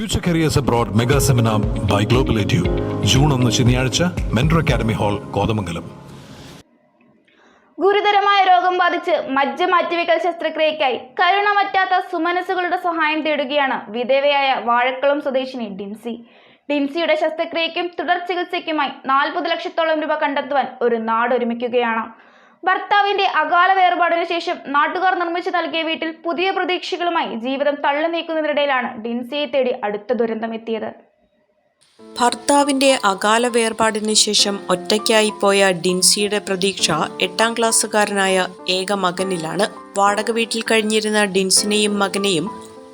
Future careers abroad mega seminar by global edu June ഒന്ന് ശനിയാഴ്ച mentor academy hall Kothamangalam. ഗുരുതരമായ രോഗം ബാധിച്ച് മജ്ജ മാറ്റിവെക്കൽ ശസ്ത്രക്രിയയ്ക്കായി കരുണമറ്റാത്ത സുമനസുകളുടെ സഹായം തേടുകയാണ് വിധവയായ വാഴക്കുളം സ്വദേശിനി ഡിൻസി. ഡിൻസിയുടെ ശസ്ത്രക്രിയയ്ക്കും തുടർ ചികിത്സയ്ക്കുമായി നാൽപ്പത് ലക്ഷത്തോളം രൂപ കണ്ടെത്തുവാൻ ഒരു നാട് ഒരുമിക്കുകയാണ് ഭർത്താവിന്റെ അകാല വേർപാടിനു ശേഷം നാട്ടുകാർ നിർമ്മിച്ചു നൽകിയ വീട്ടിൽ പുതിയ പ്രതീക്ഷകളുമായി ജീവിതം തള്ളി നീക്കുന്നതിനിടയിലാണ് ഡിൻസിയെ തേടി അടുത്ത ദുരന്തം എത്തിയത്. ഭർത്താവിന്റെ അകാല വേർപാടിന് ശേഷം ഒറ്റയ്ക്കായി പോയ ഡിൻസിയുടെ പ്രതീക്ഷ എട്ടാം ക്ലാസ്സുകാരനായ ഏക മകനിലാണ്. വാടക വീട്ടിൽ കഴിഞ്ഞിരുന്ന ഡിൻസിനെയും മകനെയും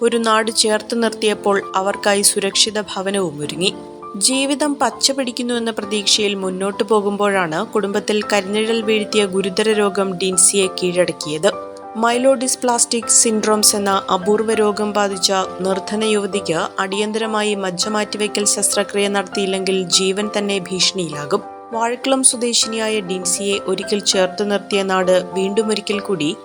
ഒരു നാട് ചേർത്ത് നിർത്തിയപ്പോൾ അവർക്കായി സുരക്ഷിത ഭവനവും ഒരുങ്ങി. ജീവിതം പച്ച പിടിക്കുന്നുവെന്ന പ്രതീക്ഷയിൽ മുന്നോട്ടു പോകുമ്പോഴാണ് കുടുംബത്തിൽ കരിനിഴൽ വീഴ്ത്തിയ ഗുരുതര രോഗം ഡിൻസിയെ കീഴടക്കിയത്. മൈലോഡിസ്പ്ലാസ്റ്റിക് സിൻഡ്രോംസ് എന്ന അപൂർവ രോഗം ബാധിച്ച നിർധന യുവതിക്ക് അടിയന്തരമായി മജ്ജ മാറ്റിവെക്കൽ ശസ്ത്രക്രിയ നടത്തിയില്ലെങ്കിൽ ജീവൻ തന്നെ ഭീഷണിയിലാകും. വാഴക്കുളം സ്വദേശിനിയായ ഡിൻസിയെ ഒരിക്കൽ ചേർത്ത് നിർത്തിയ നാട് വീണ്ടും ഒരിക്കൽ കൂടി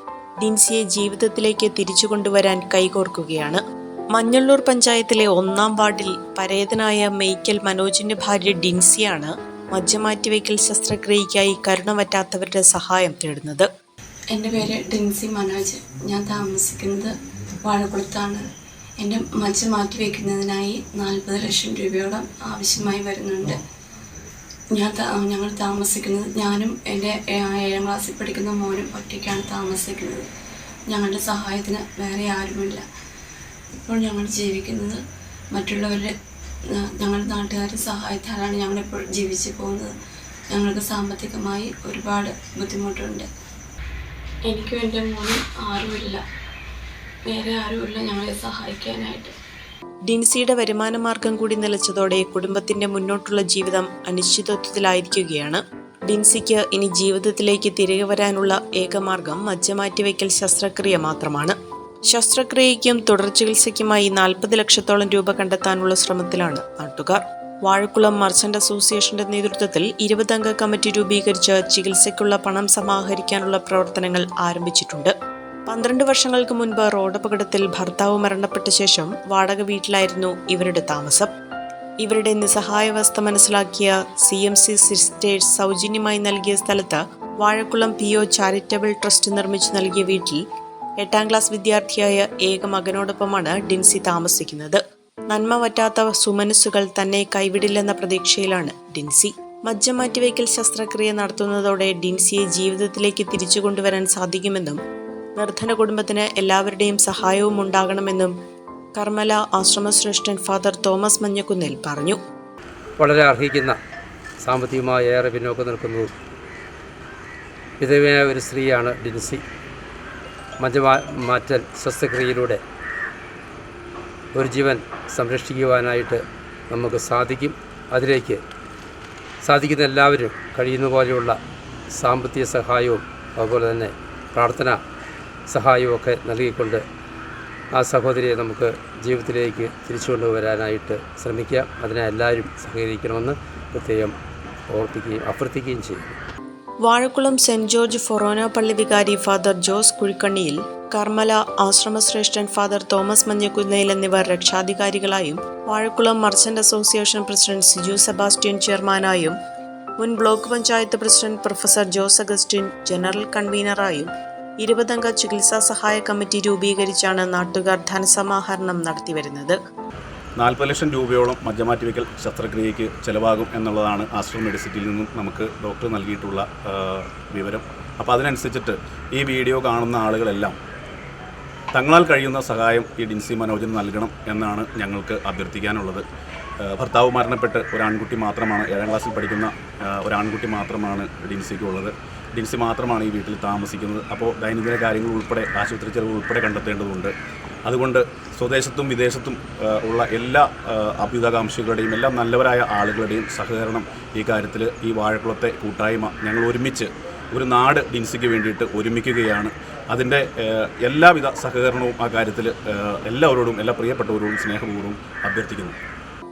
ഡിൻസിയെ ജീവിതത്തിലേക്ക് തിരിച്ചു കൊണ്ടുവരാൻ കൈകോർക്കുകയാണ്. മഞ്ഞള്ളൂർ പഞ്ചായത്തിലെ ഒന്നാം വാർഡിൽ പരേതനായ മെയ്ക്കൽ മനോജിന്റെ ഭാര്യ ഡിൻസിയാണ് മജ്ജമാറ്റിവയ്ക്കൽ ശസ്ത്രക്രിയയ്ക്കായി കരുണ സഹായം തേടുന്നത്. എന്റെ പേര് ഡിൻസി മനോജ്. ഞാൻ താമസിക്കുന്നത് വാഴക്കുളത്താണ്. എന്റെ മജ്ജ മാറ്റിവെക്കുന്നതിനായി നാൽപ്പത് ലക്ഷം രൂപയോളം ആവശ്യമായി വരുന്നുണ്ട്. ഞാൻ ഞങ്ങൾ താമസിക്കുന്നത് ഞാനും എന്റെ ഏഴാം ക്ലാസ്സിൽ പഠിക്കുന്ന മോനും ഒറ്റയ്ക്കാണ് താമസിക്കുന്നത്. ഞങ്ങളുടെ സഹായത്തിന് വേറെ ആരുമില്ല. ഇപ്പോൾ ഞങ്ങൾ ജീവിക്കുന്നത് മറ്റുള്ളവരുടെ ഞങ്ങളുടെ നാട്ടുകാരുടെ സഹായത്താലാണ് ഞങ്ങളിപ്പോൾ ജീവിച്ചു പോകുന്നത്. ഞങ്ങൾക്ക് സാമ്പത്തികമായി ഒരുപാട് ബുദ്ധിമുട്ടുണ്ട്. എനിക്കും എന്റെ മോനും ആരുമില്ല. വേറെ ആരുമില്ല ഞങ്ങളെ സഹായിക്കാനായിട്ട്. ഡിൻസിയുടെ വരുമാന മാർഗം കൂടി നിലച്ചതോടെ കുടുംബത്തിന്റെ മുന്നോട്ടുള്ള ജീവിതം അനിശ്ചിതത്വത്തിലായിരിക്കുകയാണ്. ഡിൻസിക്ക് ഇനി ജീവിതത്തിലേക്ക് തിരികെ വരാനുള്ള ഏകമാർഗം മജ്ജ മാറ്റിവെക്കൽ ശസ്ത്രക്രിയ മാത്രമാണ്. ശസ്ത്രക്രിയയ്ക്കും തുടർ ചികിത്സയ്ക്കുമായി നാൽപ്പത് ലക്ഷത്തോളം രൂപ കണ്ടെത്താനുള്ള ശ്രമത്തിലാണ് നാട്ടുകാർ. വാഴക്കുളം മർച്ചന്റ് അസോസിയേഷന്റെ നേതൃത്വത്തിൽ ഇരുപതംഗ കമ്മിറ്റി രൂപീകരിച്ച് ചികിത്സയ്ക്കുള്ള പണം സമാഹരിക്കാനുള്ള പ്രവർത്തനങ്ങൾ ആരംഭിച്ചിട്ടുണ്ട്. പന്ത്രണ്ട് വർഷങ്ങൾക്ക് മുൻപ് റോഡപകടത്തിൽ ഭർത്താവ് മരണപ്പെട്ട ശേഷം വാടക വീട്ടിലായിരുന്നു ഇവരുടെ താമസം. ഇവരുടെ നിസ്സഹായാവസ്ഥ മനസ്സിലാക്കിയ സി എം സി സിസ്റ്റേഴ്സ് സൗജന്യമായി നൽകിയ സ്ഥലത്ത് Vazhakulam P O charitable trust നിർമ്മിച്ചു നൽകിയ വീട്ടിൽ എട്ടാം ക്ലാസ് വിദ്യാർത്ഥിയായ ഏക മകനോടൊപ്പമാണ് ഡിൻസി താമസിക്കുന്നത്. നന്മ പറ്റാത്ത സുമനസ്സുകൾ തന്നെ കൈവിടില്ലെന്ന പ്രതീക്ഷയിലാണ് ഡിൻസി. മജ്ജ മാറ്റിവയ്ക്കൽ ശസ്ത്രക്രിയ നടത്തുന്നതോടെ ഡിൻസിയെ ജീവിതത്തിലേക്ക് തിരിച്ചു കൊണ്ടുവരാൻ സാധിക്കുമെന്നും നിർധന കുടുംബത്തിന് എല്ലാവരുടെയും സഹായവും ഉണ്ടാകണമെന്നും കർമ്മല ആശ്രമശ്രേഷ്ഠൻ ഫാദർ തോമസ് മഞ്ഞക്കുന്നിൽ പറഞ്ഞു. വളരെ അർഹിക്കുന്ന സാമ്പത്തികമായി ഏറെ പിന്നോക്കം നിൽക്കുന്നതും വിധവയായ ഒരു സ്ത്രീയാണ് ഡിൻസി. മജ്ജമാ മാറ്റൽ ശസ്ത്രക്രിയയിലൂടെ ഒരു ജീവൻ സംരക്ഷിക്കുവാനായിട്ട് നമുക്ക് സാധിക്കും. അതിലേക്ക് സാധിക്കുന്ന എല്ലാവരും കഴിയുന്ന പോലെയുള്ള സാമ്പത്തിക സഹായവും അതുപോലെ തന്നെ പ്രാർത്ഥന സഹായവും ഒക്കെ നൽകിക്കൊണ്ട് ആ സഹോദരിയെ നമുക്ക് ജീവിതത്തിലേക്ക് തിരിച്ചു കൊണ്ടുവരാനായിട്ട് ശ്രമിക്കാം. അതിനെ എല്ലാവരും സഹകരിക്കണമെന്ന് പ്രത്യേകം ഓർപ്പിക്കുകയും അഭ്യർത്ഥിക്കുകയും ചെയ്യുന്നു. വാഴക്കുളം സെന്റ് ജോർജ് ഫൊറോന പള്ളി വികാരി ഫാദർ ജോസ് കുഴിക്കണ്ണിയിൽ കർമ്മല ആശ്രമശ്രേഷ്ഠൻ ഫാദർ തോമസ് മഞ്ഞക്കുന്നേൽ എന്നിവർ രക്ഷാധികാരികളായും Vazhakulam merchant association president Siju Sebastian ചെയർമാനായും മുൻ block panchayat president professor Jose Augustine general കൺവീനറായും ഇരുപതംഗ ചികിത്സാ സഹായ കമ്മിറ്റി രൂപീകരിച്ചാണ് നാട്ടുകാർ ധനസമാഹരണം നടത്തിവരുന്നത്. നാൽപ്പത് ലക്ഷം രൂപയോളം മജ്ജമാറ്റിവെക്കൽ ശസ്ത്രക്രിയയ്ക്ക് ചിലവാകും എന്നുള്ളതാണ് ആസ്ട്രോ മെഡിസിറ്റിയിൽ നിന്നും നമുക്ക് ഡോക്ടർ നൽകിയിട്ടുള്ള വിവരം. അപ്പോൾ അതിനനുസരിച്ചിട്ട് ഈ വീഡിയോ കാണുന്ന ആളുകളെല്ലാം തങ്ങളാൽ കഴിയുന്ന സഹായം ഈ ഡിൻസി മനോജിന് നൽകണം എന്നാണ് ഞങ്ങൾക്ക് അഭ്യർത്ഥിക്കാനുള്ളത്. ഭർത്താവ് മരണപ്പെട്ട് ഒരു ആൺകുട്ടി മാത്രമാണ് ഏഴാം ക്ലാസ്സിൽ പഠിക്കുന്ന ഒരു ആൺകുട്ടി മാത്രമാണ് ഡിൻസിക്കുള്ളത് ഡിൻസി മാത്രമാണ് ഈ വീട്ടിൽ താമസിക്കുന്നത്. അപ്പോൾ ദൈനംദിന കാര്യങ്ങൾ ഉൾപ്പെടെ ആശുപത്രി ചെലവ് ഉൾപ്പെടെ കണ്ടെത്തേണ്ടതുണ്ട്. അതുകൊണ്ട് സ്വദേശത്തും വിദേശത്തും ഉള്ള എല്ലാ അഭ്യുതകാംക്ഷികളുടെയും എല്ലാ നല്ലവരായ ആളുകളുടെയും സഹകരണം ഈ കാര്യത്തിൽ ഈ വാഴക്കുളത്തെ കൂട്ടായ്മ ഞങ്ങൾ ഒരുമിച്ച് ഒരു നാട് ഡിൻസിക്ക് വേണ്ടിയിട്ട് ഒരുമിക്കുകയാണ്. അതിന്റെ എല്ലാവിധ സഹകരണവും ആ കാര്യത്തിൽ എല്ലാവരോടും എല്ലാ പ്രിയപ്പെട്ടവരോടും സ്നേഹപൂർവം അഭ്യർത്ഥിക്കുന്നു.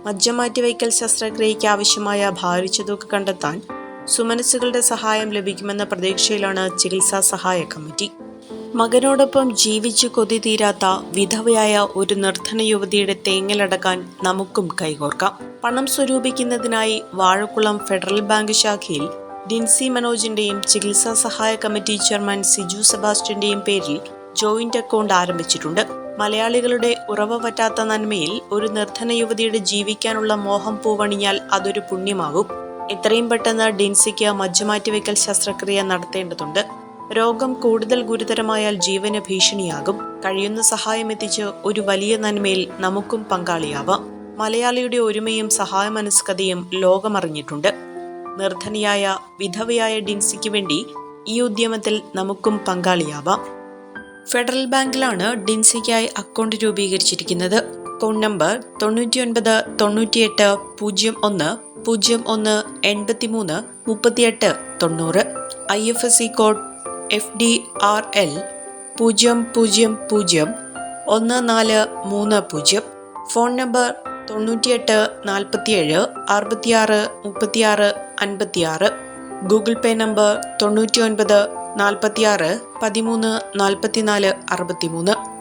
മജ്ജം മാറ്റിവയ്ക്കൽ ശസ്ത്രക്രിയയ്ക്ക് ആവശ്യമായ ഭാരിച്ചതുക കണ്ടെത്താൻ സുമനസ്സുകളുടെ സഹായം ലഭിക്കുമെന്ന പ്രതീക്ഷയിലാണ് ചികിത്സാ സഹായ കമ്മിറ്റി. മകനോടൊപ്പം ജീവിച്ചു കൊതി തീരാത്ത വിധവയായ ഒരു നിർധന യുവതിയുടെ തേങ്ങലടക്കാൻ നമുക്കും കൈകോർക്കാം. പണം സ്വരൂപിക്കുന്നതിനായി വാഴക്കുളം ഫെഡറൽ ബാങ്ക് ശാഖയിൽ ഡിൻസി മനോജിന്റെയും ചികിത്സാ സഹായ കമ്മിറ്റി ചെയർമാൻ സിജു സെബാസ്റ്റ്യന്റെയും പേരിൽ ജോയിന്റ് അക്കൗണ്ട് ആരംഭിച്ചിട്ടുണ്ട്. മലയാളികളുടെ ഉറവ പറ്റാത്ത നന്മയിൽ ഒരു നിർധന യുവതിയുടെ ജീവിക്കാനുള്ള മോഹം പൂവണിഞ്ഞാൽ അതൊരു പുണ്യമാകും. എത്രയും പെട്ടെന്ന് ഡിൻസിക്ക് മജ്ജമാറ്റിവെക്കൽ ശസ്ത്രക്രിയ നടത്തേണ്ടതുണ്ട്. രോഗം കൂടുതൽ ഗുരുതരമായാൽ ജീവന് ഭീഷണിയാകും. കഴിയുന്ന സഹായം എത്തിച്ച് ഒരു വലിയ നന്മയിൽ നമുക്കും പങ്കാളിയാവാം. മലയാളിയുടെ ഒരുമയും സഹായമനസ്കതയും ലോകമറിഞ്ഞിട്ടുണ്ട്. നിർധനിയായ വിധവയായ ഡിൻസിക്ക് വേണ്ടി ഈ ഉദ്യമത്തിൽ നമുക്കും പങ്കാളിയാവാം. ഫെഡറൽ ബാങ്കിലാണ് ഡിൻസിക്കായി അക്കൗണ്ട് രൂപീകരിച്ചിരിക്കുന്നത്. അക്കൗണ്ട് നമ്പർ തൊണ്ണൂറ്റിയൊൻപത് തൊണ്ണൂറ്റിയെട്ട് പൂജ്യം ഒന്ന് പൂജ്യം ഒന്ന് എൺപത്തിമൂന്ന് മുപ്പത്തിയെട്ട് തൊണ്ണൂറ്. I F S C code F D R L പൂജ്യം പൂജ്യം പൂജ്യം ഒന്ന് നാല് മൂന്ന് പൂജ്യം. ഫോൺ നമ്പർ തൊണ്ണൂറ്റിയെട്ട് നാൽപ്പത്തിയേഴ് അറുപത്തിയാറ് മുപ്പത്തിയാറ് അൻപത്തിയാറ്. ഗൂഗിൾ പേ നമ്പർ തൊണ്ണൂറ്റി ഒൻപത് നാൽപ്പത്തിയാറ് പതിമൂന്ന് നാൽപ്പത്തിനാല് അറുപത്തിമൂന്ന്.